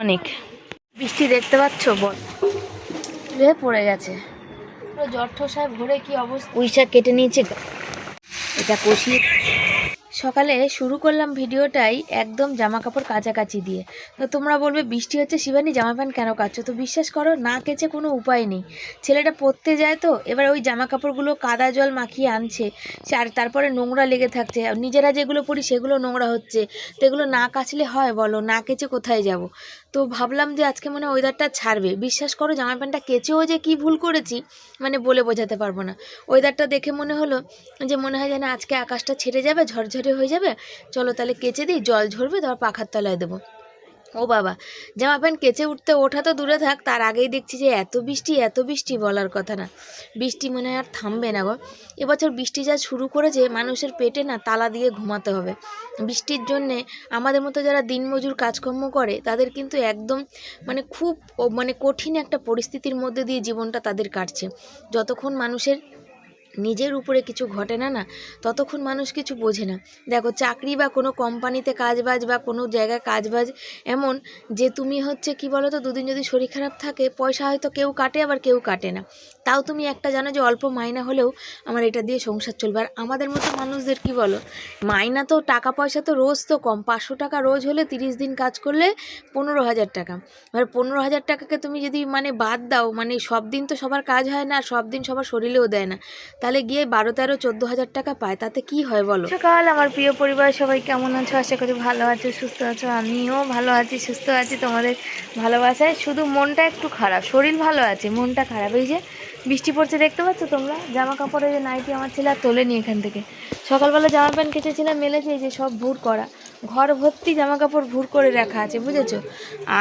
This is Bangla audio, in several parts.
অনেক। বৃষ্টি দেখতে পাচ্ছ? বল। পড়ে গেছে। পুরো জ্বর ঠোসায় ভরে কি অবস্থা? উইশা কেটে নিয়েছে। এটা কষিয়ে সকালে শুরু করলাম ভিডিওটাই একদম জামা কাপড় কাচাকাচি দিয়ে। তো তোমরা বলবে, বৃষ্টি হচ্ছে? শিবানী, জামা প্যান্ট কেন কাচছো? তো বিশ্বাস করো, না কেচে কোনো উপায় নেই। ছেলেটা পরতে যায় তো, এবার ওই জামা কাপড়গুলো কাদা জল মাখিয়ে আনছে। আর তারপরে নোংরা লেগে থাকছে। নিজেরা যেগুলো পরি, সেগুলো নোংরা হচ্ছে। তো এগুলো না কাচলে হয় বলো? না কেচে কোথায় যাব? তো ভাবলাম যে আজকে মনে ওয়েদারটা ছাড়বে। বিশ্বাস করো, জামা প্যান্টটা কেচেও যে কি ভুল করেছি মানে বলে বোঝাতে পারব না। ওয়েদারটা দেখে মনে হলো যে মনে হয় যেন আজকে আকাশটা ছেড়ে যাবে, ঝরঝরে হয়ে যাবে। চলো তাহলে কেচে দিই, জল ঝরবে, তারপর পাখার তলায় দেবো। ও বাবা, জামা প্যান্ট কেচে উঠতে ওঠা তো দূরে থাক, তার আগেই দেখছি যে এত বৃষ্টি এত বৃষ্টি বলার কথা না। বৃষ্টি মনে হয় আর থামবে না গো। এবছর বৃষ্টি যা শুরু করেছে, মানুষের পেটে না তালা দিয়ে ঘুমাতে হবে। বৃষ্টির জন্যে আমাদের মতো যারা দিনমজুর কাজকর্ম করে, তাদের কিন্তু একদম মানে খুব মানে কঠিন একটা পরিস্থিতির মধ্যে দিয়ে জীবনটা তাদের কাটছে। যতক্ষণ মানুষের নিজের উপরে কিছু ঘটে না না, ততক্ষণ মানুষ কিছু বোঝে না। দেখো, চাকরি বা কোনো কোম্পানিতে কাজবাজ বা কোনো জায়গায় কাজবাজ এমন যে তুমি হচ্ছে, কি বলো তো দুদিন যদি শরীর খারাপ থাকে, পয়সা হয়তো কেউ কাটে, আবার কেউ কাটে না। তাও তুমি একটা জানো যে, অল্প মাইনা হলেও আমার এটা দিয়ে সংসার চলবে। আর আমাদের মতো মানুষদের কি বলো, মাইনা তো টাকা পয়সা তো রোজ তো কম। পাঁচশো টাকা রোজ হলে তিরিশ দিন কাজ করলে পনেরো হাজার টাকা। এবার পনেরো হাজার টাকাকে তুমি যদি মানে বাদ দাও মানে সব দিন তো সবার কাজ হয় না, সব দিন সবার শরীরেও দেয় না। তাহলে গিয়ে বারো তেরো চোদ্দ হাজার টাকা পায়, তাতে কি হয় বলো? সকাল, আমার প্রিয় পরিবার, সবাই কেমন আছো? আশা করি ভালো আছো, সুস্থ আছো। আমিও ভালো আছি, সুস্থ আছি তোমাদের ভালোবাসায়। শুধু মনটা একটু খারাপ, শরীর ভালো আছে, মনটা খারাপ। এই যে বৃষ্টি পড়ছে দেখতে পাচ্ছ তোমরা? জামা কাপড়ে যে নাইটি আমার ছেলে আর তোলেনি এখান থেকে। সকালবেলা জামা প্যান্ট কেচেছিলাম মেলেছে যে সব ভুর করা। ঘর ভর্তি জামা কাপড় ভুর করে রাখা আছে, বুঝেছ?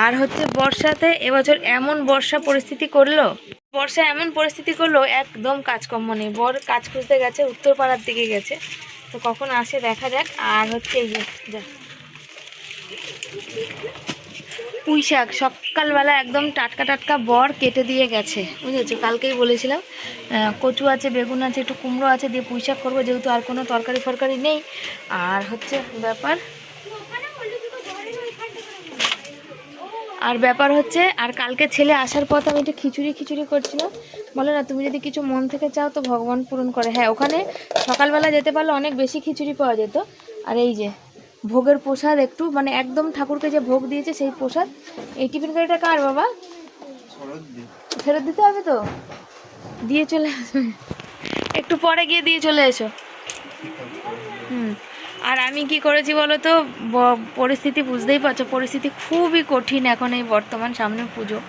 আর হচ্ছে বর্ষাতে এবছর এমন বর্ষা পরিস্থিতি করল, বর্ষা এমন পরিস্থিতি করল, একদম কাজকর্ম নেই। বর কাজ খুঁজতে গেছে, উত্তরপাড়ার দিকে গেছে। তো কখন আসে দেখা যাক। আর হচ্ছে এই যে, যা। পুঁই শাক সকালবেলা একদম টাটকা টাটকা বর কেটে দিয়ে গেছে। বুঝেছ? কালকেই বলেছিলাম কচু আছে, বেগুন আছে, একটু কুমড়ো আছে দিয়ে পুঁই শাক করব, যেহেতু আর কোনো তরকারি ফরকারি নেই। আর হচ্ছে ব্যাপার, আর ব্যাপার হচ্ছে, আর কালকে ছেলে আসার পথ আমি একটু খিচুড়ি খিচুড়ি করছিলাম। বলে না, তুমি যদি কিছু মন থেকে চাও তো ভগবান পূরণ করে। হ্যাঁ ওখানে সকালবেলা যেতে পারলে অনেক বেশি খিচুড়ি পাওয়া যেত। আর এই যে ভোগের প্রসাদ একটু মানে একদম ঠাকুরকে যে ভোগ দিয়েছে সেই প্রসাদ। এই টিফিন গাড়িটা কার বাবা? ফেরত দিতে হবে তো? দিয়ে চলে আসবে। একটু পরে গিয়ে দিয়ে চলে এসো। হুম। আর আমি কি করেছি বলো তো? পরিস্থিতি বুঝতেই পারছ পরিস্থিতি খুবই কঠিন এখন এই বর্তমান সামনে পুজো।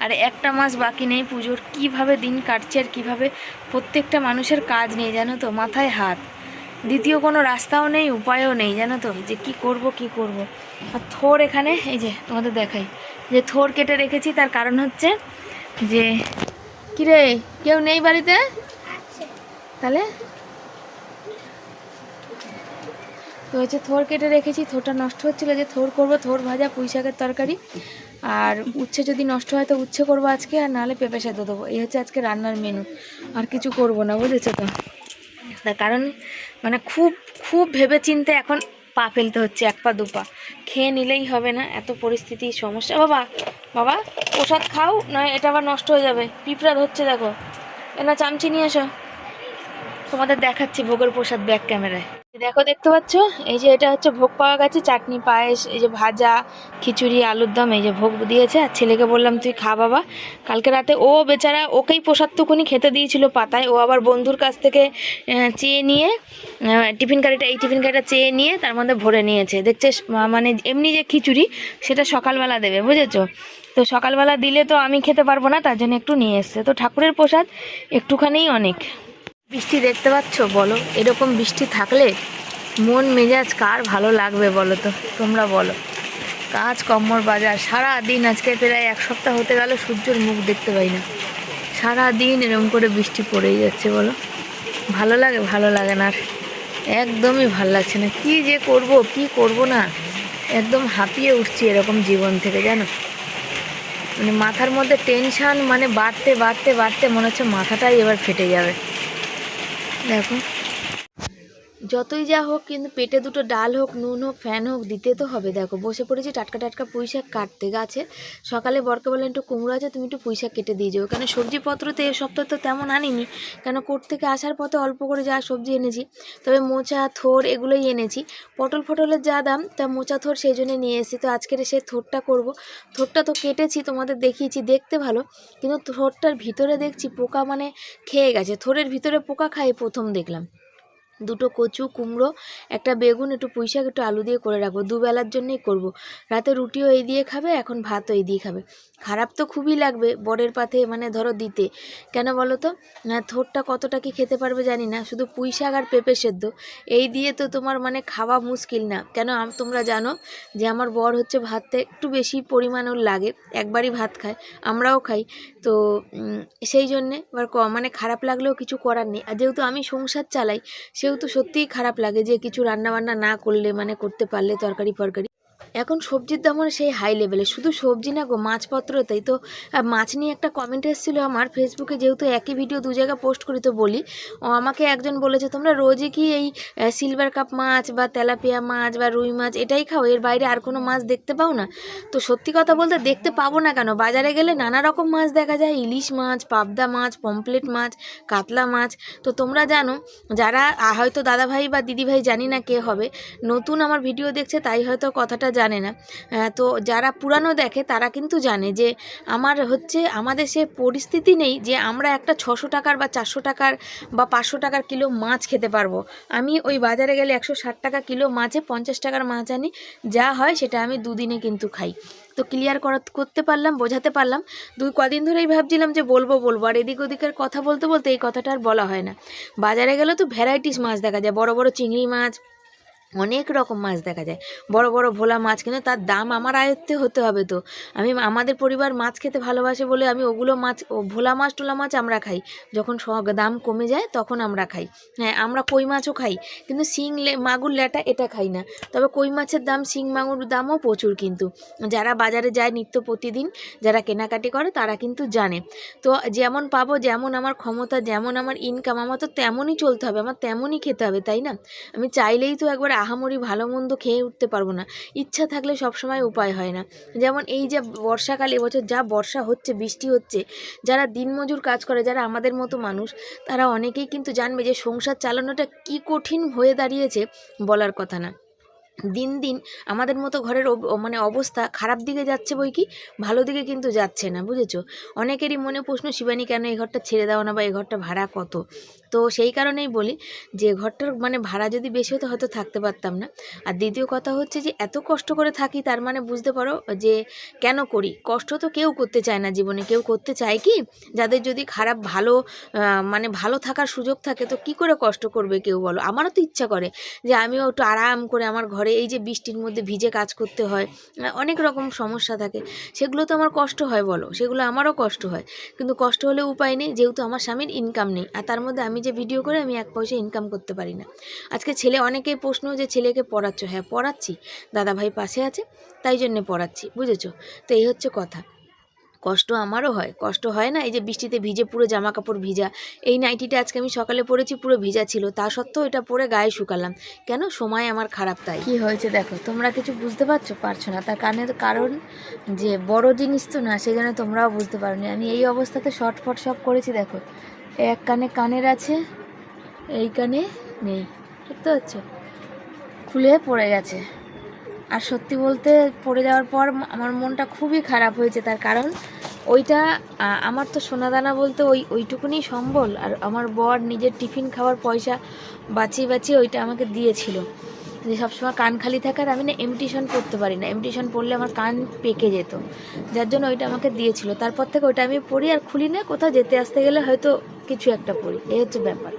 আর একটা মাস বাকি নেই পুজোর কীভাবে দিন কাটছে আর কীভাবে প্রত্যেকটা মানুষের কাজ নেই জানো তো? মাথায় হাত। দ্বিতীয় কোনো রাস্তাও নেই উপায়ও নেই জানো তো? যে কি করব কি করব? আর থোর এখানে এই যে তোমাদের দেখাই যে থোর কেটে রেখেছি তার কারণ হচ্ছে যে কিরে কেউ নেই বাড়িতে? তাহলে? তো হচ্ছে থোর কেটে রেখেছি থোরটা নষ্ট হচ্ছিল যে থোর করব থোর ভাজা পুঁই শাকের তরকারি। আর উচ্ছে যদি নষ্ট হয় তো উচ্ছে করব আজকে আর নাহলে পেঁপে সাথে দেবো। এই হচ্ছে আজকে রান্নার মেনু আর কিছু করব না বুঝেছ তো? তার কারণ মানে খুব খুব ভেবে চিনতে এখন পা ফেলতে হচ্ছে, এক পা দুপা খেয়ে নিলেই হবে না, এত পরিস্থিতি, সমস্যা। বাবা বাবা, প্রসাদ খাও, নয়, এটা আবার নষ্ট হয়ে যাবে। পিঁপড়া ধরছে দেখো। না, চামচি নিয়ে এসো। তোমাদের দেখাচ্ছি ভোগের প্রসাদ ব্যাক ক্যামেরায়। দেখো, দেখতে পাচ্ছ? এই যে এটা হচ্ছে ভোগ পাওয়া গেছে, চাটনি, পায়েস, এই যে ভাজা, খিচুড়ি, আলুর দম, এই যে ভোগ দিয়েছে। আর ছেলেকে বললাম, তুই খা বাবা। কালকে রাতে ও বেচারা ওকেই প্রসাদ প্রসাদটুকুনি খেতে দিয়েছিল পাতায়। ও আবার বন্ধুর কাছ থেকে চেয়ে নিয়ে টিফিন কারিটা, এই টিফিন কারিটা চেয়ে নিয়ে তার মধ্যে ভরে নিয়েছে। দেখছে মানে এমনি যে খিচুড়ি, সেটা সকালবেলা দেবে, বুঝেছ? তো সকালবেলা দিলে তো আমি খেতে পারব না, তার জন্য একটু নিয়ে এসছে। তো ঠাকুরের প্রসাদ একটুখানিই অনেক। বৃষ্টি দেখতে পাচ্ছ? বলো, এরকম বৃষ্টি থাকলে মন মেজাজ কার ভালো লাগবে বলো তো? তোমরা বলো। কাজ কম্মর বাজার সারা দিন আজকে প্রায় এক সপ্তাহ হতে গেল সূর্যের মুখ দেখতে পাই না। সারা দিন এরকম করে বৃষ্টি পড়েই যাচ্ছে বলো। ভালো লাগে ভালো লাগে না আর। একদমই ভালো লাগছে না। কি যে করব, কি করব না? একদম হাঁপিয়ে উঠছি এরকম জীবন থেকে, জানো? মানে মাথার মধ্যে টেনশান মানে বাড়তে বাড়তে বাড়তে মনে হচ্ছে মাথাটাই এবার ফেটে যাবে। দেখো। যতই যা হোক, কিন্তু পেটে দুটো ডাল হোক, নুন হোক, ফ্যান হোক, দিতে তো হবে। দেখো, বসে পড়েছি টাটকা টাটকা পুঁই শাক কাটতে। গাছে সকালে বরকে বললেন একটু কুমড়ো আছে, তুমি একটু পুঁই শাক কেটে দিয়ে যাও। কেন সবজিপত্র তো এই সপ্তাহ তো তেমন আনিনি। কেন কোর্ট থেকে আসার পথে অল্প করে যা সবজি এনেছি, তবে মোচা, থোর এগুলোই এনেছি। পটল ফটলের যা দাম, তা মোচা, থোর সেই জন্য নিয়ে এসেছি। তো আজকের সেই থোরটা করব। থোরটা তো কেটেছি, তোমাদের দেখিয়েছি, দেখতে ভালো। কিন্তু থোরটার ভিতরে দেখছি পোকা মানে খেয়ে গেছে। থোরের ভিতরে পোকা খাই প্রথম দেখলাম। দুটো কচু, কুমড়ো, একটা বেগুন, একটু পুঁই শাক একটু আলু দিয়ে করে রাখব। দুবেলার জন্যই করব। রাতে রুটিও এই দিয়ে খাবে, এখন ভাতও এই দিয়ে খাবে। খারাপ তো খুবই লাগবে বরের পাথে মানে ধরো দিতে। কেন বলো তো? থোরটা কতটা কি খেতে পারবে জানি না। শুধু পুঁই শাক আর পেঁপে সেদ্ধ। এই দিয়ে তো তোমার মানে খাওয়া মুশকিল না। কেন তোমরা জানো যে আমার বর হচ্ছে ভাতটা একটু বেশি পরিমাণ ওর লাগে। একবারই ভাত খায়, আমরাও খাই। তো সেই জন্যে এবার মানে খারাপ লাগলেও কিছু করার নেই। আর যেহেতু আমি সংসার চালাই সেহেতু সত্যিই খারাপ লাগে যে কিছু রান্না বান্না না করলে মানে করতে পারলে তরকারি ফরকারি এখন সবজির দাম সেই হাই লেভেলে শুধু সবজি না গো, মাছপত্র তাই তো। মাছ নিয়ে একটা কমেন্ট এসেছিল আমার ফেসবুকে যেহেতু একই ভিডিও দু জায়গায় পোস্ট করি তো বলি। আমাকে একজন বলেছে, তোমরা রোজই কি এই সিলভার কাপ মাছ বা তেলাপিয়া মাছ বা রুই মাছ, এটাই খাও? এর বাইরে আর কোনো মাছ দেখতে পাও না? তো সত্যি কথা বলতে দেখতে পাবো না কেন? বাজারে গেলে নানা রকম মাছ দেখা যায়। ইলিশ মাছ, পাবদা মাছ পমপ্লেট মাছ, কাতলা মাছ। তো তোমরা জানো, যারা হয়তো দাদাভাই বা দিদিভাই জানি না কে হবে, নতুন আমার ভিডিও দেখছে, তাই হয়তো কথাটা জানে না। তো যারা পুরানো দেখে তারা কিন্তু জানে যে আমার হচ্ছে, আমাদের সে পরিস্থিতি নেই যে আমরা একটা ছশো টাকার বা চারশো টাকার বা পাঁচশো টাকার কিলো মাছ খেতে পারব। আমি ওই বাজারে গেলে একশো ষাট টাকা কিলো মাছে পঞ্চাশ টাকার মাছ আনি, যা হয় সেটা আমি দুদিনে কিন্তু খাই। তো ক্লিয়ার করা, করতে পারলাম, বোঝাতে পারলাম। দুই কদিন ধরেই ভাবছিলাম যে বলব বলব। আর এদিক ওদিকের কথা বলতে বলতে এই কথাটা আর বলা হয় না। বাজারে গেলে তো ভ্যারাইটিস মাছ দেখা যায়, বড় বড় চিংড়ি মাছ অনেক রকম মাছ দেখা যায়। বড় বড় ভোলা মাছ কিন্তু তার দাম আমার আয়ত্তে হতে হবে তো। আমি আমাদের পরিবার মাছ খেতে ভালোবাসে বলে আমি ওগুলো মাছ, ও ভোলা মাছ, টোলা মাছ আমরা খাই। যখন দাম কমে যায় তখন আমরা খাই। হ্যাঁ আমরা কই মাছও খাই, কিন্তু শিং মাগুর ল্যাটা এটা খাই না। তবে কই মাছের দাম, শিং মাগুর দামও প্রচুর কিন্তু। যারা বাজারে যায় নিত্য প্রতিদিন, যারা কেনাকাটি করে তারা কিন্তু জানে। তো যেমন পাবো, যেমন আমার ক্ষমতা, যেমন আমার ইনকাম আমার তো তেমনই চলতে হবে, আমার তেমনই খেতে হবে, তাই না? আমি চাইলেই তো একবার আহামরি ভালো মন্দ খেয়ে উঠতে পারব না। ইচ্ছা থাকলে সবসময় উপায় হয় না। যেমন এই যে বর্ষাকাল, এবছর যা বর্ষা হচ্ছে, বৃষ্টি হচ্ছে, যারা দিনমজুর কাজ করে, যারা আমাদের মতো মানুষ, তারা অনেকেই কিন্তু জানবে যে সংসার চালানোটা কি কঠিন হয়ে দাঁড়িয়েছে বলার কথা না। দিন দিন আমাদের মতো ঘরের মানে অবস্থা খারাপ দিকে যাচ্ছে বই কি? ভালো দিকে কিন্তু যাচ্ছে না, বুঝেছ? অনেকেরই মনে প্রশ্ন, শিবানী, কেন এই ঘরটা ছেড়ে দাও না বা এই ঘরটা ভাড়া কত? তো সেই কারণেই বলি যে ঘরটার মানে ভাড়া যদি বেশি হতো হয়তো থাকতে পারতাম না। আর দ্বিতীয় কথা হচ্ছে যে এত কষ্ট করে থাকি তার মানে বুঝতে পারো যে কেন করি? কষ্ট তো কেউ করতে চায় না জীবনে। কেউ করতে চায় কি? যাদের যদি খারাপ ভালো মানে ভালো থাকার সুযোগ থাকে তো কি করে কষ্ট করবে কেউ বলো? আমারও তো ইচ্ছা করে যে আমিও একটু আরাম করে আমার ঘরে এই যে বৃষ্টির মধ্যে ভিজে কাজ করতে হয় অনেক রকম সমস্যা থাকে। সেগুলো তো আমার কষ্ট হয় বলো? সেগুলো আমারও কষ্ট হয়। কিন্তু কষ্ট হলে উপায় নেই, যেহেতু আমার স্বামীর ইনকাম নেই। আর তার মধ্যে আমি যে ভিডিও করে আমি এক পয়সা ইনকাম করতে পারি না। আজকে ছেলে অনেকেই প্রশ্ন যে ছেলেকে পড়াচ্ছ? হ্যাঁ পড়াচ্ছি। দাদা ভাই পাশে আছে, তাই জন্যে পড়াচ্ছি, বুঝেছ? তো এই হচ্ছে কথা। কষ্ট আমারও হয়, কষ্ট হয় না এই যে বৃষ্টিতে ভিজে পুরো জামা কাপড় ভিজা। এই নাইটিটা আজকে আমি সকালে পরেছি পুরো ভিজা ছিল, তা সত্ত্বেও এটা পরে গায়ে শুকালাম। কেন? সময় আমার খারাপ তাই। কি হয়েছে দেখো, তোমরা কিছু বুঝতে পারছ? পারছ না, তার কারণে কারণ যে বড় জিনিস তো না সেই জন্য তোমরাও বুঝতে পারোনি আমি এই অবস্থাতে শর্টফট সব করেছি, দেখো। এক কানে কানের আছে, এই কানে নেই, দেখতে পাচ্ছ? খুলে পড়ে গেছে। আর সত্যি বলতে পড়ে যাওয়ার পর আমার মনটা খুবই খারাপ হয়েছে, তার কারণ ওইটা আমার তো সোনাদানা বলতে ওই, ওইটুকুনি সম্বল, আর আমার বর নিজের টিফিন খাওয়ার পয়সা বাঁচিয়ে বাঁচিয়ে ওইটা আমাকে দিয়েছিল। যে সবসময় কান খালি থাকার আমি না এমটিশন পড়তে পারি না। এমটিশন পড়লে আমার কান পেকে যেত। যার জন্য ওইটা আমাকে দিয়েছিল। তারপর থেকে ওইটা আমি পড়ি আর খুলি না, কোথাও যেতে আসতে গেলে হয়তো কিছু একটা পড়ি। এই হচ্ছে ব্যাপার।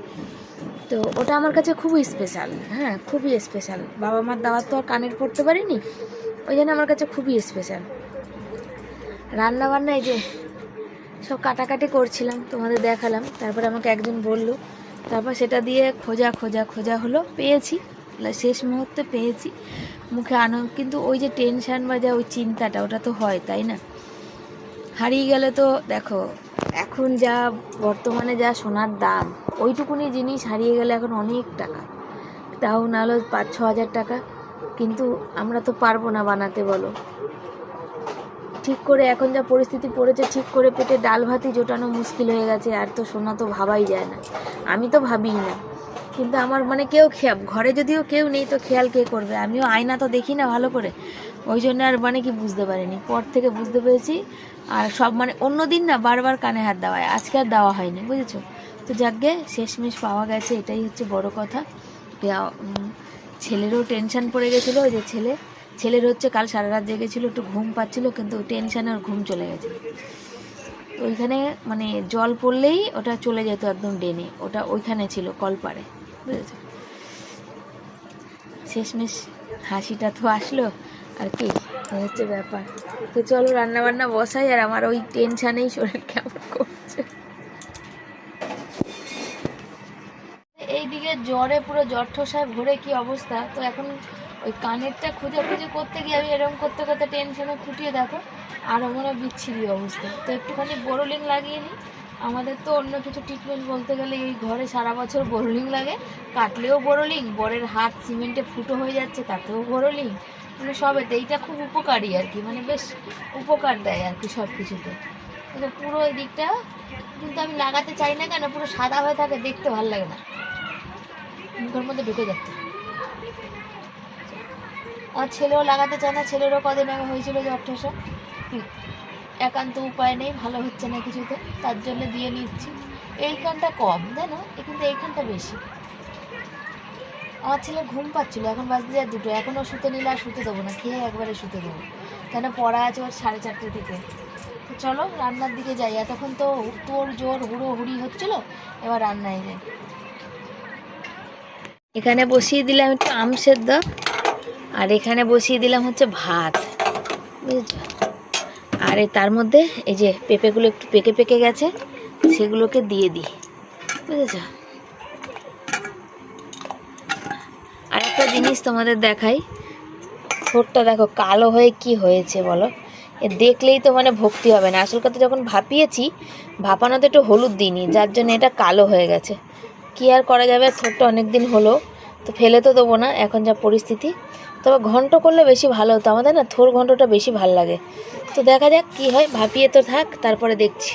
তো ওটা আমার কাছে খুবই স্পেশাল হ্যাঁ খুবই স্পেশাল বাবা মার দাওয়াত তো আর কানের পড়তে পারিনি, ওই জন্য আমার কাছে খুবই স্পেশাল রান্না বান্না এই যে সব কাটাকাটি করছিলাম, তোমাদের দেখালাম। তারপর আমাকে একজন বলল, তারপর সেটা দিয়ে খোঁজা খোঁজা খোঁজা হলো, পেয়েছি। শেষ মুহূর্তে পেয়েছি। মুখে আনন্দ কিন্তু ওই যে টেনশান বা যা ওই চিন্তাটা, ওটা তো হয়, তাই না? হারিয়ে গেলে তো দেখো, এখন যা বর্তমানে যা সোনার দাম, ওইটুকুনি জিনিস হারিয়ে গেলে এখন অনেক টাকা। তাও না হলো পাঁচ, ছ হাজার টাকা, কিন্তু আমরা তো পারব না বানাতে, বলো। ঠিক করে এখন যা পরিস্থিতি পড়েছে, ঠিক করে পেটে ডাল ভাতই জোটানো মুশকিল হয়ে গেছে, আর তো সোনা তো ভাবাই যায় না। আমি তো ভাবিই না। কিন্তু আমার মানে কেউ খেয়াল, ঘরে যদিও কেউ নেই তো খেয়াল কে করবে? আমিও আয়না তো দেখি না ভালো করে। ওই জন্য আর মানে কি বুঝতে পারিনি। পর থেকে বুঝতে পেরেছি। আর সব মানে অন্য দিন না, বারবার কানে হাত দেওয়া হয় আজকে আর দেওয়া হয়নি, বুঝেছ? তো যাকগে, শেষমেশ পাওয়া গেছে, এটাই হচ্ছে বড় কথা। ছেলেরও টেনশান পড়ে গেছিল, ওই যে ছেলে। ছেলের হচ্ছে কাল সারা রাত জেগেছিলো, একটু ঘুম পাচ্ছিল, কিন্তু টেনশানে ওর ঘুম চলে গেছে। তো ওইখানে মানে জল পড়লেই ওটা চলে যেত একদম ডেনে। ওটা ওইখানে ছিল, কলপাড়ে। বুঝেছ? শেষমেশ হাসিটা তো আসলো আর কি? হচ্ছে ব্যাপার। তো চলো রান্না বান্না বসাই আর আমার ওই টেনশানেই শরীর কেমন করছে। এইদিকে জ্বরে পুরো জ্বর ঠোসায় ভরে কি অবস্থা? তো এখন ওই কানেরটা খুঁজে খুঁজে করতে গিয়ে আমি এরকম করতে করতে টেনশনে খুঁটিয়ে দেখো আরও মনে বিচ্ছিরি অবস্থা। তো একটুখানি বোরোলিং লাগিয়ে নিই আমাদের তো অন্য কিছু ট্রিটমেন্ট বলতে গেলে এই ঘরে সারা বছর বোরোলিং লাগে। কাটলেও বোরোলিং বরের হাত সিমেন্টে ফুটো হয়ে যাচ্ছে তাতেও বোরোলিং মানে সবেতে এইটা খুব উপকারী আর কি মানে বেশ উপকার দেয় আর কি সব কিছুতে কিন্তু পুরো এই দিকটা কিন্তু আমি লাগাতে চাই না কেন পুরো সাদা হয়ে থাকে দেখতে ভালো লাগে না। মুখের মধ্যে ঢুকে যাচ্ছে। আমার ছেলেও লাগাতে চায় না ছেলেরও কদিন আগে হয়েছিল জ্বর হুম, একান্ত উপায় নেই, ভালো হচ্ছে না কিছুতে, তার জন্য দিয়ে নিচ্ছি। এইখানটা কম জানো কিন্তু এইখানটা বেশি। আমার ছেলে ঘুম পাচ্ছিল, এখন বাজতে যায় দুটো। এখনও শুতে নিলে আর শুতে দেবো না, খেয়ে একবারে শুতে দেবো। কেন পড়া আছে ওর সাড়ে চারটে থেকে। চলো, রান্নার দিকে যাই। এতক্ষণ তো তোর জোর হুড়ো হুড়ি হচ্ছিল, এবার রান্নায় যাই। এখানে বসিয়ে দিলাম একটু আম সেদ্ধ, আর এখানে বসিয়ে দিলাম হচ্ছে ভাত। বুঝেছ? আর তার মধ্যে এই যে পেঁপেগুলো একটু পেকে পেকে গেছে, সেগুলোকে দিয়ে দিই। বুঝেছ? আর একটা জিনিস তোমাদের দেখাই। ঠোঁটটা দেখো কালো হয়ে কি হয়েছে বলো? এ দেখলেই তো মানে ভক্তি হবে না। আসল কথা যখন ভাপিয়েছি, ভাপানোতে একটু হলুদ দিইনি, যার জন্য এটা কালো হয়ে গেছে। কি আর করা যাবে? ঠোঁটটা অনেক দিন হলো। তো ফেলে তো দেবো না, এখন যা পরিস্থিতি। তবে ঘন্ট করলে বেশি ভালো হতো, আমাদের না থোর ঘন্টটা বেশি ভালো লাগে। তো দেখা যাক কি হয়, ভাপিয়ে তো থাক, তারপরে দেখছি।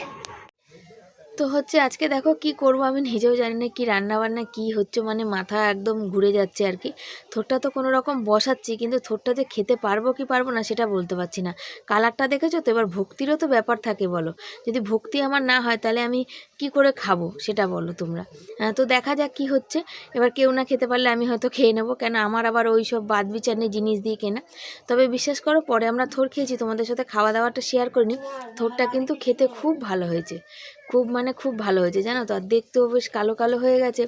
তো হচ্ছে আজকে দেখো কি করব আমি নিজেও জানি না কি রান্না বান্না কি হচ্ছে মানে মাথা একদম ঘুরে যাচ্ছে আর কি। থোরটা তো কোনো রকম বসাচ্ছি কিন্তু থোরটা যে খেতে পারব কি পারব না সেটা বলতে পারছি না। কালারটা দেখেছ তো? এবার ভক্তিরও তো ব্যাপার থাকে বলো। যদি ভক্তি আমার না হয় তাহলে আমি কি করে খাব সেটা বলো তোমরা। আহ, তো দেখা যাক কি হচ্ছে। এবার কেউ না খেতে পারলে আমি হয়তো খেয়ে নেব কেন আমার আবার ওই সব বাদ বিচার নেই জিনিস দিয়ে কেনা। তবে বিশ্বাস করো পরে আমরা থোর খেয়েছি তোমাদের সাথে খাওয়া দাওয়াটা শেয়ার করিনি। থোরটা কিন্তু খেতে খুব ভালো হয়েছে। খুব মানে খুব ভালো হয়েছে, জানো তো? আর দেখতেও বেশ কালো কালো হয়ে গেছে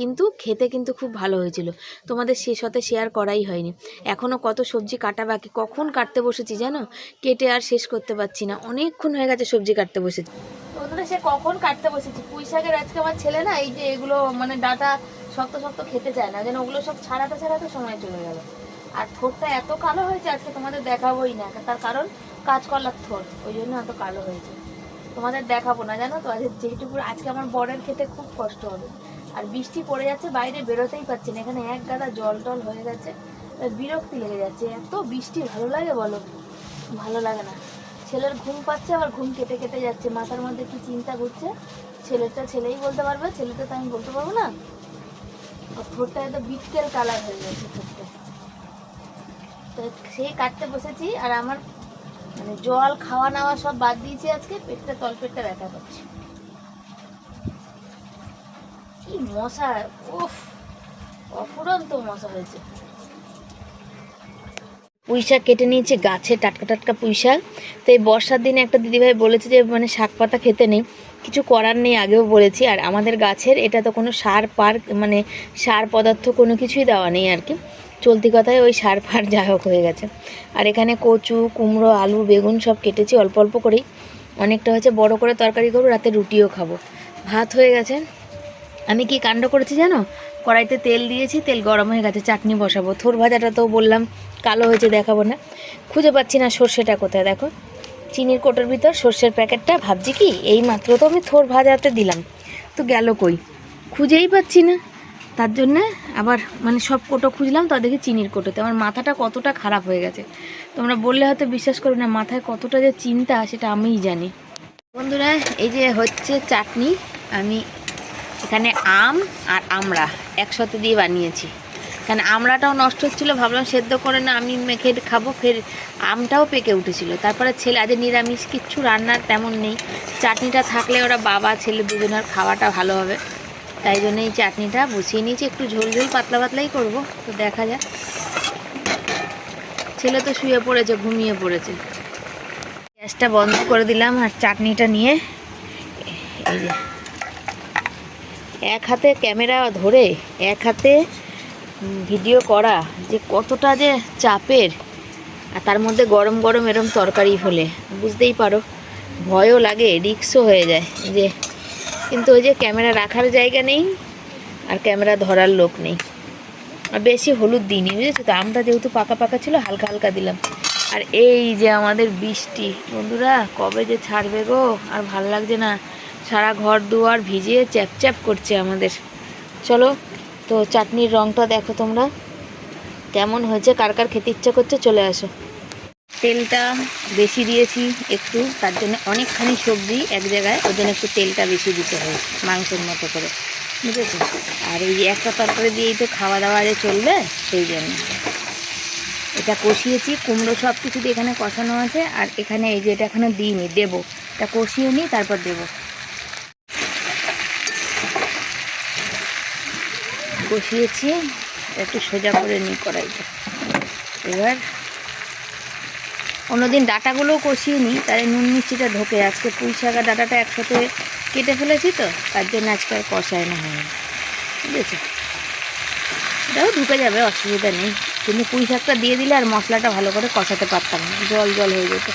কিন্তু খেতে কিন্তু খুব ভালো হয়েছিল। তোমাদের সে সাথে শেয়ার করাই হয়নি। এখনও কত সবজি কাটা বাকি, কখন কাটতে বসেছি জানো? কেটে আর শেষ করতে পারছি না। অনেকক্ষণ হয়ে গেছে সবজি কাটতে বসেছি বন্ধুরা, সে কখন কাটতে বসেছি? পুঁই শাকের আজকে আমার ছেলে না, এই যে এগুলো মানে ডাটা শক্ত শক্ত খেতে চায় না, যেন ওগুলো সব ছাড়াতে ছাড়াতে সময় চলে গেল। আর থোরটা এত কালো হয়েছে, আজকে তোমাদের দেখাবোই না, তার কারণ কাঁচকলার থোর, ওই জন্য এত কালো হয়েছে। তোমাদের দেখাবো না, জানো তো? আজ যেহেতু আজকে আমার বরের খেতে খুব কষ্ট হবে। আর বৃষ্টি পড়ে যাচ্ছে, বাইরে বেরোতেই পারছি না। এখানে এক গাদা জল টল হয়ে গেছে বিরক্তি লেগে যাচ্ছে। এত বৃষ্টি, ভালো লাগে বলো? ভালো লাগে না। ছেলের ঘুম পাচ্ছে, আবার ঘুম কেটে কেটে যাচ্ছে। মাথার মধ্যে কি চিন্তা ঘুরছে? ছেলেটা ছেলেই বলতে পারবে ছেলেটা তো আমি বলতে পারব না? ঠোঁটটা এত বিটকেল কালার হয়ে গেছে ঠোঁটটা। তো সেই কাটতে বসেছি, আর আমার মানে জল, খাওয়া নাওয়া সব বাদ দিয়েছি আজকে, পেটটা তল পেটটা ব্যথা করছে। কি মশা, উফ, অফুরন্ত মশা হয়েছে। পুঁই শাক কেটে নিয়েছে, গাছে টাটকা টাটকা পুঁই শাক। তো এই বর্ষার দিনে একটা দিদিভাই বলেছে যে মানে শাক পাতা খেতে নেই। কিছু করার নেই, আগেও বলেছি। আর আমাদের গাছের, এটা তো কোনো সার পার মানে সার পদার্থ কোনো কিছুই দেওয়া নেই আর কি। চলতি কথায় ওই সার ফার যা হোক হয়ে গেছে। আর এখানে কচু, কুমড়ো, আলু, বেগুন সব কেটেছি অল্প অল্প করেই। অনেকটা হয়েছে, বড় করে তরকারি করব, রাতে রুটিও খাব। ভাত হয়ে গেছে। আমি কি কাণ্ড করেছি জানো? কড়াইতে তেল দিয়েছি, তেল গরম হয়ে গেছে, চাটনি বসাবো। থোর ভাজাটা তো বললাম, কালো হয়েছে দেখাবো না। খুঁজে পাচ্ছি না সর্ষেটা কোথায়, দেখো। চিনির কোটোর ভিতর সর্ষের প্যাকেটটা, ভাবছি কি এই মাত্র তো আমি থোর ভাজাতে দিলাম। তো গেল কই? খুঁজেই পাচ্ছি না। তার জন্যে আবার মানে সব কোটো খুঁজলাম, তো দেখি চিনির কোটোতে। আমার মাথাটা কতটা খারাপ হয়ে গেছে। তোমরা বললে হয়তো বিশ্বাস করবে না, মাথায় কতটা যে চিন্তা সেটা আমিই জানি। বন্ধুরা, এই যে হচ্ছে চাটনি, আমি এখানে আম আর আমড়া একসাথে দিয়ে বানিয়েছি। এখানে আমড়াটাও নষ্ট হচ্ছিল, ভাবলাম সেদ্ধ করে না আমি মেখে খাব, ফের আমটাও পেকে উঠেছিল। তারপরে ছেলে, আজ নিরামিষ, কিচ্ছু রান্নার তেমন নেই। চাটনিটা থাকলে ওরা বাবা, ছেলে দুজনের খাওয়াটা ভালো হবে। তাই জন্য এই চাটনিটা বসিয়ে নিয়েছি। একটু ঝোল ঝোল, পাতলা পাতলাই করব, তো দেখা যাক। ছেলে তো শুয়ে পড়েছে, ঘুমিয়ে পড়েছে। গ্যাসটা বন্ধ করে দিলাম আর চাটনিটা নিয়ে। এই যে। এক হাতে ক্যামেরা ধরে, এক হাতে ভিডিও করা, যে কতটা যে চাপের। আর তার মধ্যে গরম গরম এরম তরকারি হলে, বুঝতেই পারো, ভয়ও লাগে, রিক্সও হয়ে যায়। যে কিন্তু ওই যে ক্যামেরা রাখার জায়গা নেই আর ক্যামেরা ধরার লোক নেই। আর বেশি হলুদ দিইনি, বুঝেছ তো? আমটা যেহেতু পাকা পাকা ছিল, হালকা হালকা দিলাম। আর এই যে আমাদের বৃষ্টি, বন্ধুরা, কবে যে ছাড়বে গো? আর ভালো লাগছে না। সারা ঘর দুয়ার ভিজিয়ে চ্যাপ চ্যাপ করছে আমাদের। চলো, তো চাটনির রঙটা দেখো তোমরা। কেমন হয়েছে? কার কার খেতে ইচ্ছা করছে? চলে আসো। তেলটা বেশি দিয়েছি একটু, তার জন্য অনেকখানি সবজি এক জায়গায় ওই জন্য একটু তেলটা বেশি দিতে হয়, মাংসের মতো করে, বুঝেছ? আর এই একটা তরকারি দিয়েই তো খাওয়া দাওয়া যে চলবে, সেই জন্য। এটা কষিয়েছি, কুমড়ো সব কিছু দিয়ে এখানে কষানো আছে, আর এখানে এই যে এটা এখানে দিইনি, দেবো। এটা কষিয়ে নিই, তারপর দেবো। কষিয়েছি একটু সোজা করে নিই কড়াইটা এবার অন্যদিন ডাটাগুলোও কষিয়ে নিই তাই নুন মিষ্টিটা ঢোকে। আজকে পুঁই শাকা ডাটাটা একসাথে কেটে ফেলেছি তো, তার জন্য আজকে আর কষায় না হয়নি। বুঝেছ? এটাও ঢুকে যাবে, অসুবিধা নেই। কিন্তু পুঁই শাকটা দিয়ে দিলে আর মশলাটা ভালো করে কষাতে পারতাম না, জল জল হয়ে যেত।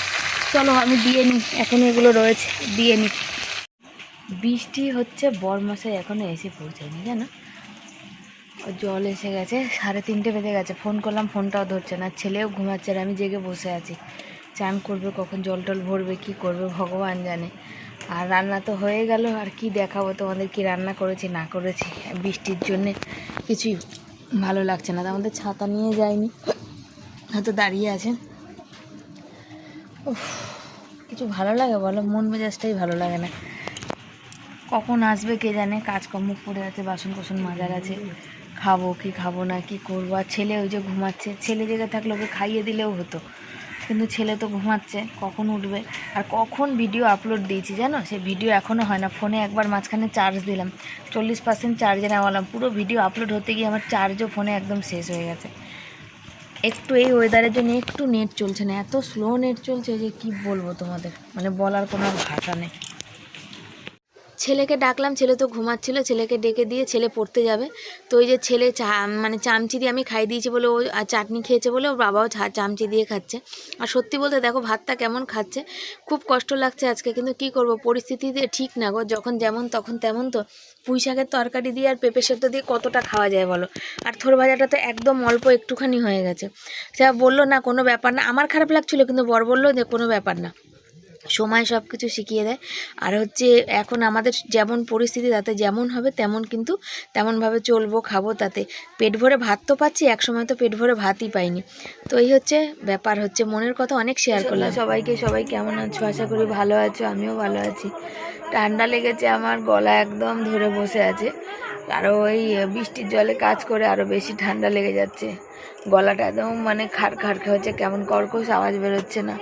চলো আমি দিয়ে নিই, এখন এগুলো রয়েছে, দিয়ে নিই। বৃষ্টি হচ্ছে বরমাসে এখনও এসে পৌঁছায়নি, জানো? জল এসে গেছে, সাড়ে তিনটে বেজে গেছে। ফোন করলাম, ফোনটাও ধরছে না, ছেলেও ঘুমাচ্ছে আর আমি জেগে বসে আছি। চান করবে কখন, জল টল ভরবে, কি করবে, ভগবান জানে। আর রান্না তো হয়ে গেল, আর কি দেখাবো তোমাদের, কি রান্না করেছি, না করেছি, বৃষ্টির জন্যে কিছুই ভালো লাগছে না। আমাদের ছাতা নিয়ে যায়নি হয়তো দাঁড়িয়ে আছে। কিছু ভালো লাগে বলো? মন মেজাজটাই ভালো লাগে না। কখন আসবে কে জানে, কাজকর্ম পড়ে আছে বাসন কোসন মাজার আছে। খাব, কি খাব না, কি করব? আর ছেলে ওই যে ঘুমাচ্ছে, ছেলে জেগে থাকলে ওকে খাইয়ে দিলেও হতো। কিন্তু ছেলে তো ঘুমাচ্ছে, কখন উঠবে? আর কখন ভিডিও আপলোড দিয়েছি জানো? সে ভিডিও এখনও হয় না। ফোনে একবার মাঝখানে চার্জ দিলাম। চল্লিশ পার্সেন্ট চার্জে নেওয়ালাম পুরো ভিডিও আপলোড হতে গিয়ে আমার চার্জও ফোনে একদম শেষ হয়ে গেছে। একটু এই ওয়েদারের জন্য একটু নেট চলছে না। এত স্লো নেট চলছে যে কি বলব তোমাদের? মানে বলার কোনো ভাষা নেই। ছেলেকে ডাকলাম, ছেলে তো ঘুমাচ্ছিল, ছেলেকে ডেকে দিয়ে ছেলে পড়তে যাবে। তো ওই যে ছেলে চা মানে চামচি দিয়ে আমি খাই দিয়েছি বলে ও চাটনি খেয়েছে বলে ওর বাবাও চামচি দিয়ে খাচ্ছে। আর সত্যি বলতে দেখো, ভাতটা কেমন খাচ্ছে। খুব কষ্ট লাগছে আজকে, কিন্তু কি করব? পরিস্থিতিতে ঠিক না গো, যখন যেমন তখন তেমন তো। পুঁই শাকের তরকারি দিয়ে আর পেঁপে সেদ্ধ দিয়ে কতটা খাওয়া যায় বলো? আর থোর ভাজাটা তো একদম অল্প, একটুখানি হয়ে গেছে। সে বলল না, কোনো ব্যাপার না। আমার খারাপ লাগছিল, কিন্তু বর বলল যে, কোনো ব্যাপার না। সময় সব কিছু শিখিয়ে দেয়। আর হচ্ছে এখন আমাদের যেমন পরিস্থিতি তাতে যেমন হবে তেমন কিন্তু তেমনভাবে চলবো খাব তাতে। পেট ভরে ভাত তো পাচ্ছি এক সময় তো পেট ভরে ভাতই পাইনি। তো এই হচ্ছে ব্যাপার হচ্ছে মনের কথা অনেক শেয়ার করলাম। সবাইকে সবাই কেমন আছো? আশা করি ভালো আছো আমিও ভালো আছি। ঠান্ডা লেগেছে আমার গলা একদম ধরে বসে আছে। আরও ওই বৃষ্টির জলে কাজ করে আরও বেশি ঠান্ডা লেগে যাচ্ছে। গলাটা একদম মানে খার খার হচ্ছে কেমন কর্কশ আওয়াজ বেরোচ্ছে না।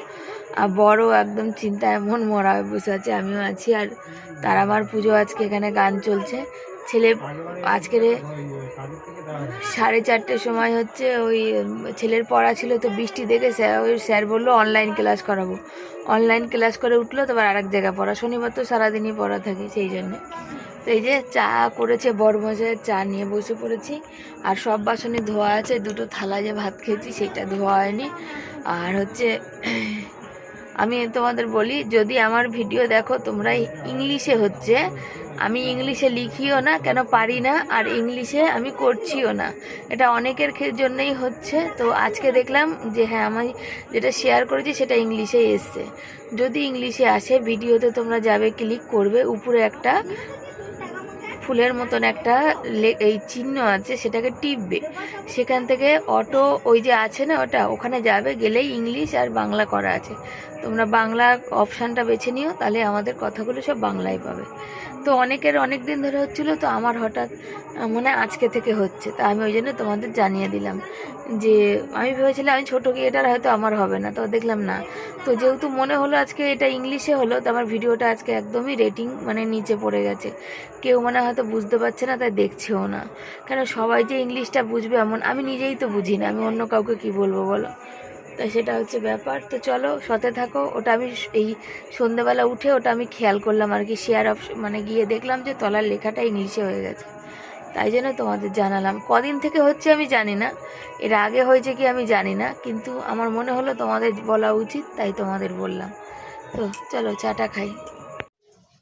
আর বড় একদম চিন্তা এমন মরা হয়ে বসে আছে, আমিও আছি আর তারামার পুজো আজকে এখানে গান চলছে। ছেলে আজকের সাড়ে চারটের সময় হচ্ছে ওই, ছেলের পড়া ছিল তো বৃষ্টি দেখে স্যার ওই স্যার বলল অনলাইন ক্লাস করাবো। অনলাইন ক্লাস করে উঠল, তারপর আরেক জায়গায় পড়া। শনিবার তো সারাদিনই পড়া থাকে সেই জন্যে। তো এই যে চা করেছে বড়মশাইয়ের চা নিয়ে বসে পড়েছি। আর সব বাসনে ধোয়া আছে, দুটো থালা যে ভাত খেয়েছি, সেটা ধোয়া হয়নি। আর হচ্ছে আমি তোমাদের বলি, যদি আমার ভিডিও দেখো তোমরা ইংলিশে হচ্ছে, আমি ইংলিশে লিখিও না, কেন পারি না, আর ইংলিশে আমি করছিও না। এটা অনেকের জন্যই হচ্ছে। তো আজকে দেখলাম যে হ্যাঁ আমি যেটা শেয়ার করেছি সেটা ইংলিশে এসছে। যদি ইংলিশে আসে, ভিডিওতে তোমরা যাবে ক্লিক করবে, উপরে একটা ফুলের মতন একটা এই চিহ্ন আছে, সেটাকে টিপবে। সেখান থেকে অটো, ওই যে আছে না ওটা, ওখানে যাবে, গেলেই ইংলিশ আর বাংলা করা আছে। তোমরা বাংলা অপশানটা বেছে নিও, তাহলে আমাদের কথাগুলো সব বাংলায় পাবে। তো অনেকের অনেক দিন ধরে হচ্ছিল, তো আমার হঠাৎ মানে আজকে থেকে হচ্ছে, তা আমি ওই জন্য তোমাদের জানিয়ে দিলাম। যে আমি ভেবেছিলাম, আমি ছোটো কি, এটার হয়তো আমার হবে না। তো দেখলাম না। তো যেহেতু মনে হলো আজকে এটা ইংলিশে হলো, তো আমার ভিডিওটা আজকে একদমই রেটিং মানে নিচে পড়ে গেছে। কেউ মানে হয়তো বুঝতে পারছে না, তাই দেখছেও না। কেন সবাই যে ইংলিশটা বুঝবে এমন, আমি নিজেই তো বুঝি না, আমি অন্য কাউকে কি বলব বলো? তাই সেটা হচ্ছে ব্যাপার। তো চলো সতে থাকো। ওটা আমি এই সন্ধ্যেবেলা উঠে ওটা আমি খেয়াল করলাম আর কি শেয়ার অপশন মানে গিয়ে দেখলাম যে তলার লেখাটা ইংলিশে হয়ে গেছে। তাই জন্য তোমাদের জানালাম। কদিন থেকে হচ্ছে আমি জানি না। এর আগে হয়েছে কি আমি জানি না, কিন্তু আমার মনে হলো তোমাদের বলা উচিত, তাই তোমাদের বললাম। তো চলো, চাটা খাই।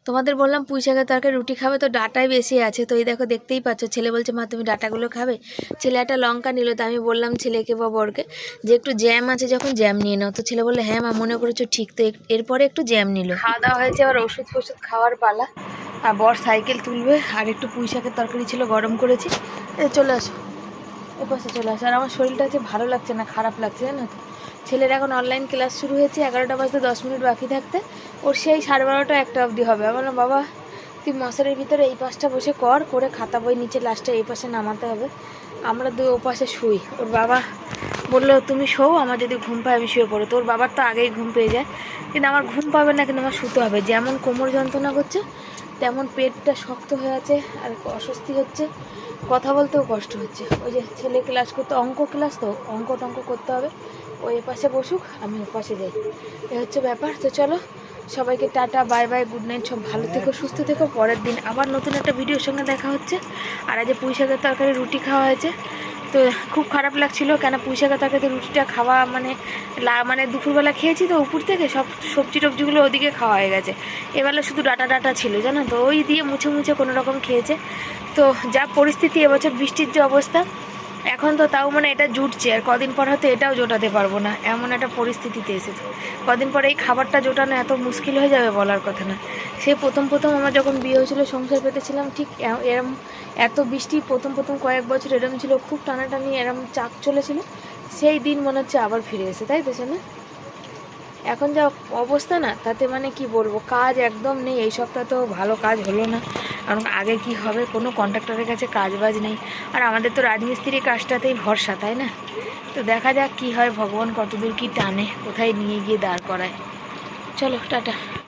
তোমাদের বললাম পুঁই শাকের তরকারি, রুটি খাবে তো ডাটাই বেশি আছে। তো এই দেখো দেখতেই পাচ্ছ, ছেলে বলছে, মা, তুমি ডাটাগুলো খাবে? ছেলে একটা লঙ্কা নিল, তো আমি বললাম ছেলেকে বা বরকে যে একটু জ্যাম আছে যখন জ্যাম নিয়ে নাও। তো ছেলে বললে হ্যাঁ মা, মনে করেছ ঠিক। তো এরপরে একটু জ্যাম নিল। খাওয়া দাওয়া হয়েছে আবার ওষুধ ফষুধ খাওয়ার পালা। আর বর সাইকেল তুলবে, আর একটু পুঁই শাকের তরকারি ছিল, গরম করেছি। চলে আসো। এ পাশে চলে আসো। আর আমার শরীরটা হচ্ছে ভালো লাগছে না, খারাপ লাগছে, জানো তো? ছেলের এখন অনলাইন ক্লাস শুরু হয়েছে, এগারোটা বাজতে দশ মিনিট বাকি থাকতে। ওর সেই সাড়ে বারোটা একটা অবধি হবে। আমার বাবা, তুই মশারির ভিতরে এই পাশটা বসে কর, করে খাতা বই নিচে লাস্টে এই পাশে নামাতে হবে। আমরা দুই ও পাশে শুই। ওর বাবা বলল, তুমি শোও, আমার যদি ঘুম পায় আমি শুয়ে পড়ো। তোর বাবার তো আগেই ঘুম পেয়ে যায়। কিন্তু আমার ঘুম পাবে না, কিন্তু আমার শুতে হবে। যেমন কোমর যন্ত্রণা করছে, তেমন পেটটা শক্ত হয়ে আছে আর অস্বস্তি হচ্ছে। কথা বলতেও কষ্ট হচ্ছে। ওই যে ছেলে ক্লাস করতে, অঙ্ক ক্লাস তো, অঙ্ক টঙ্ক করতে হবে। ওই এপাশে বসুক, আমি ওপাশে যাই। এ হচ্ছে ব্যাপার। তো চলো, সবাইকে tata, bye bye, good night, সব ভালো থেকো, সুস্থ থেকো। পরের দিন আবার নতুন একটা ভিডিওর সঙ্গে দেখা হচ্ছে। আর আজ পুঁই শাকের তরকারি, রুটি খাওয়া হয়েছে। তো খুব খারাপ লাগছিল, কেন পুঁই শাকের তরকারিতে রুটিটা খাওয়া মানে মানে দুপুরবেলা খেয়েছি তো উপর থেকে, সব সবজি টবজিগুলো ওদিকে খাওয়া হয়ে গেছে। এবেলা শুধু ডাটা ডাটা ছিল, জানো তো? ওই দিয়ে মুছে মুছে কোনো রকম খেয়েছে। তো যা পরিস্থিতি, এবছর বৃষ্টির যে অবস্থা এখন তো তাও মানে এটা জুটছে, আর কদিন পর হয়তো এটাও জোটাতে পারব না। এমন একটা পরিস্থিতিতে এসেছে। কদিন পর এই খাবারটা জোটানো এত মুশকিল হয়ে যাবে বলার কথা না। সে প্রথম প্রথম আমার যখন বিয়ে হয়েছিল, সংসার পেতেছিলাম, ঠিক এরম এত বৃষ্টি প্রথম প্রথম কয়েক বছর এরম ছিল, খুব টানাটানি এরম চাক চলেছিল। সেই দিন মনে হচ্ছে আবার ফিরে এসে, তাই তো না এখন যা অবস্থা না, তাতে মানে কি বলব, কাজ একদম নেই, এই সপ্তাহ তো ভালো কাজ হলো না। কারণ আগে কি হবে, কোনো কন্ট্রাক্টরের কাছে কাজ বাজ নেই। আর আমাদের তো রাজমিস্ত্রির কাজটাতেই ভরসা, তাই না? তো দেখা যাক কি হয়, ভগবান কতদূর কি টানে, কোথায় নিয়ে গিয়ে দাঁড় করায়। চলো, টাটা।